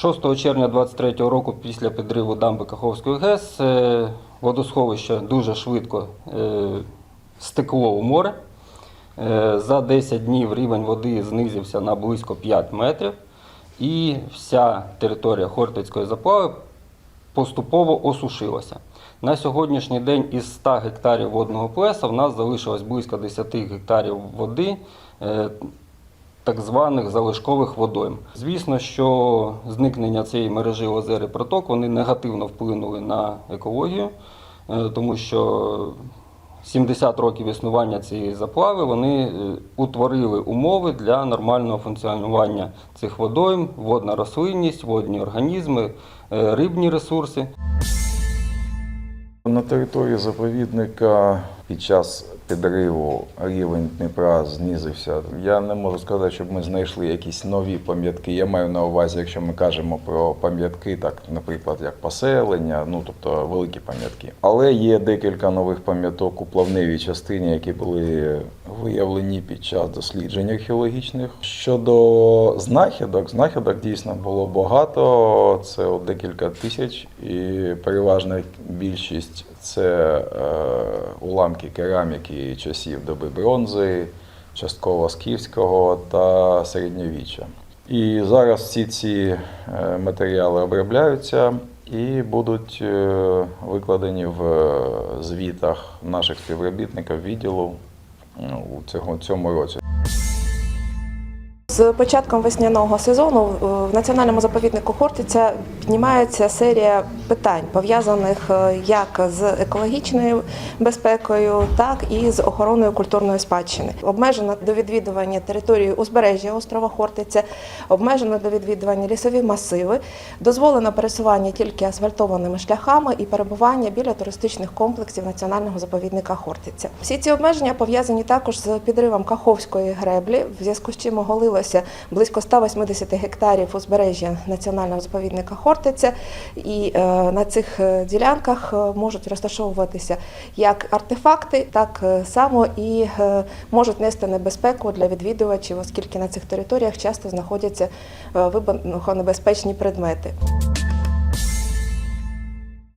6 червня 23 року, після підриву дамби Каховської ГЕС, е, водосховище дуже швидко е, стекло у море. Е, За 10 днів рівень води знизився на близько 5 метрів, і вся територія Хортицької заплави поступово осушилася. На сьогоднішній день із 100 гектарів водного плеса в нас залишилось близько 10 гектарів води, так званих залишкових водойм. Звісно, що зникнення цієї мережі озер і проток вони негативно вплинули на екологію, е, тому що 70 років існування цієї заплави вони е, утворили умови для нормального функціонування цих водойм, водна рослинність, водні організми, е, рибні ресурси. На території заповідника під час підриву рівень Дніпра знизився. Я не можу сказати, щоб ми знайшли якісь нові пам'ятки. Я маю на увазі, якщо ми кажемо про пам'ятки, так, наприклад, як поселення, ну тобто великі пам'ятки. Але є декілька нових пам'яток у плавневій частині, які були виявлені під час досліджень археологічних. Щодо знахідок, знахідок дійсно було багато. Це декілька тисяч, і переважна більшість це е, уламки кераміки часів доби бронзи, частково скіфського та середньовіччя. І зараз всі ці е, матеріали обробляються і будуть е, викладені в е, звітах наших співробітників відділу ну, у цьому році. З початком весняного сезону в національному заповіднику Хортиця піднімається серія питань, пов'язаних е, як з екологічною безпекою, так і з охороною культурної спадщини. Обмежено до відвідування території узбережжя острова Хортиця, обмежено до відвідування лісові масиви, дозволено пересування тільки асфальтованими шляхами і перебування біля туристичних комплексів національного заповідника Хортиця. Всі ці обмеження пов'язані також з підривом Каховської греблі, в зв'язку з чим оголилося близько 180 гектарів узбережжя національного заповідника Хортиця. І е, на цих е, ділянках е, можуть розташовуватися як артефакти, так само і можуть нести небезпеку для відвідувачів, оскільки на цих територіях часто знаходяться вибухонебезпечні предмети.